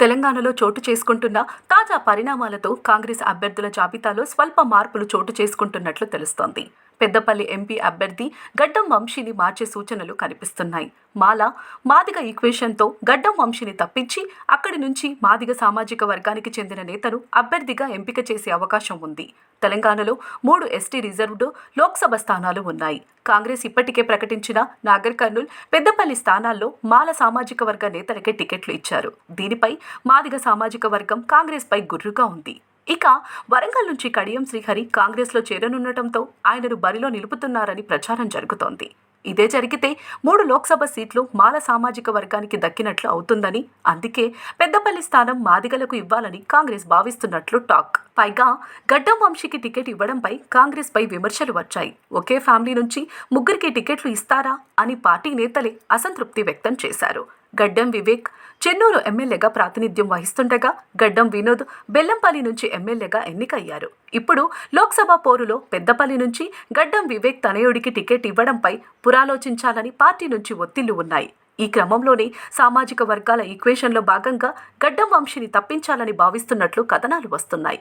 తెలంగాణలో చోటు చేసుకుంటున్న తాజా పరిణామాలతో కాంగ్రెస్ అభ్యర్థుల జాబితాలో స్వల్ప మార్పులు చోటు చేసుకుంటున్నట్లు తెలుస్తోంది. పెద్దపల్లి ఎంపీ అభ్యర్థి గడ్డం వంశీని మార్చే సూచనలు కనిపిస్తున్నాయి. మాల మాదిగ ఈక్వేషన్తో గడ్డం వంశీని తప్పించి అక్కడి నుంచి మాదిగ సామాజిక వర్గానికి చెందిన నేతను అభ్యర్థిగా ఎంపిక చేసే అవకాశం ఉంది. తెలంగాణలో మూడు ఎస్టీ రిజర్వ్డ్ లోక్సభ స్థానాలు ఉన్నాయి. కాంగ్రెస్ ఇప్పటికే ప్రకటించిన నాగర్ కర్నూల్ పెద్దపల్లి స్థానాల్లో మాల సామాజిక వర్గ నేతలకే టికెట్లు ఇచ్చారు. దీనిపై మాదిగ సామాజిక వర్గం కాంగ్రెస్పై గుర్రుగా ఉంది. ఇక వరంగల్ నుంచి కడియం శ్రీహరి కాంగ్రెస్లో చేరనుండటంతో ఆయనను బరిలో నిలుపుతున్నారని ప్రచారం జరుగుతోంది. ఇదే జరిగితే మూడు లోక్సభ సీట్లు మాల సామాజిక వర్గానికి దక్కినట్లు అవుతుందని అందుకే పెద్దపల్లి స్థానం మాదిగలకు ఇవ్వాలని కాంగ్రెస్ భావిస్తున్నట్లు టాక్. పైగా గడ్డం వంశీకి టికెట్ ఇవ్వడంపై కాంగ్రెస్ పై విమర్శలు వచ్చాయి. ఒకే ఫ్యామిలీ నుంచి ముగ్గురికి టికెట్లు ఇస్తారా అని పార్టీ నేతలే అసంతృప్తి వ్యక్తం చేశారు. గడ్డం వివేక్ చెన్నూరు ఎమ్మెల్యేగా ప్రాతినిధ్యం వహిస్తుండగా గడ్డం వినోద్ బెల్లంపల్లి నుంచి ఎమ్మెల్యేగా ఎన్నికయ్యారు. ఇప్పుడు లోక్సభ పోరులో పెద్దపల్లి నుంచి గడ్డం వివేక్ తనయుడికి టికెట్ ఇవ్వడంపై పురాలోచించాలని పార్టీ నుంచి ఒత్తిళ్ళు ఉన్నాయి. ఈ క్రమంలోనే సామాజిక వర్గాల ఈక్వేషన్లో భాగంగా గడ్డం వంశీని తప్పించాలని భావిస్తున్నట్లు కథనాలు వస్తున్నాయి.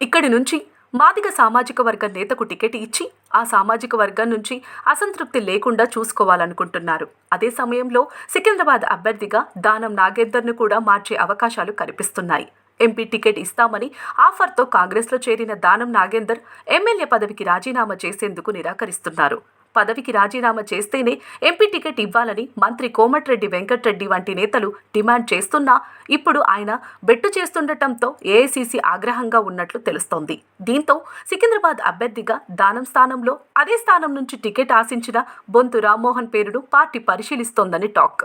ఇక్కడి నుంచి మాదిగ సామాజిక వర్గం నేతకు టికెట్ ఇచ్చి ఆ సామాజిక వర్గం నుంచి అసంతృప్తి లేకుండా చూసుకోవాలనుకుంటున్నారు. అదే సమయంలో సికింద్రాబాద్ అభ్యర్థిగా దానం నాగేందర్ను కూడా మార్చే అవకాశాలు కనిపిస్తున్నాయి. ఎంపీ టికెట్ ఇస్తామని ఆఫర్తో కాంగ్రెస్లో చేరిన దానం నాగేందర్ ఎమ్మెల్యే పదవికి రాజీనామా చేసేందుకు నిరాకరిస్తున్నారు. పదవికి రాజీనామా చేస్తేనే ఎంపీ టికెట్ ఇవ్వాలని మంత్రి కోమటిరెడ్డి వెంకటరెడ్డి వంటి నేతలు డిమాండ్ చేస్తున్నా ఇప్పుడు ఆయన బెట్టు చేస్తుండటంతో ఏఐసీసీ ఆగ్రహంగా ఉన్నట్లు తెలుస్తోంది. దీంతో సికింద్రాబాద్ అభ్యర్థిగా దానం స్థానంలో అదే స్థానం నుంచి టికెట్ ఆశించిన బొంతు రామ్మోహన్ పేరును పార్టీ పరిశీలిస్తోందని టాక్.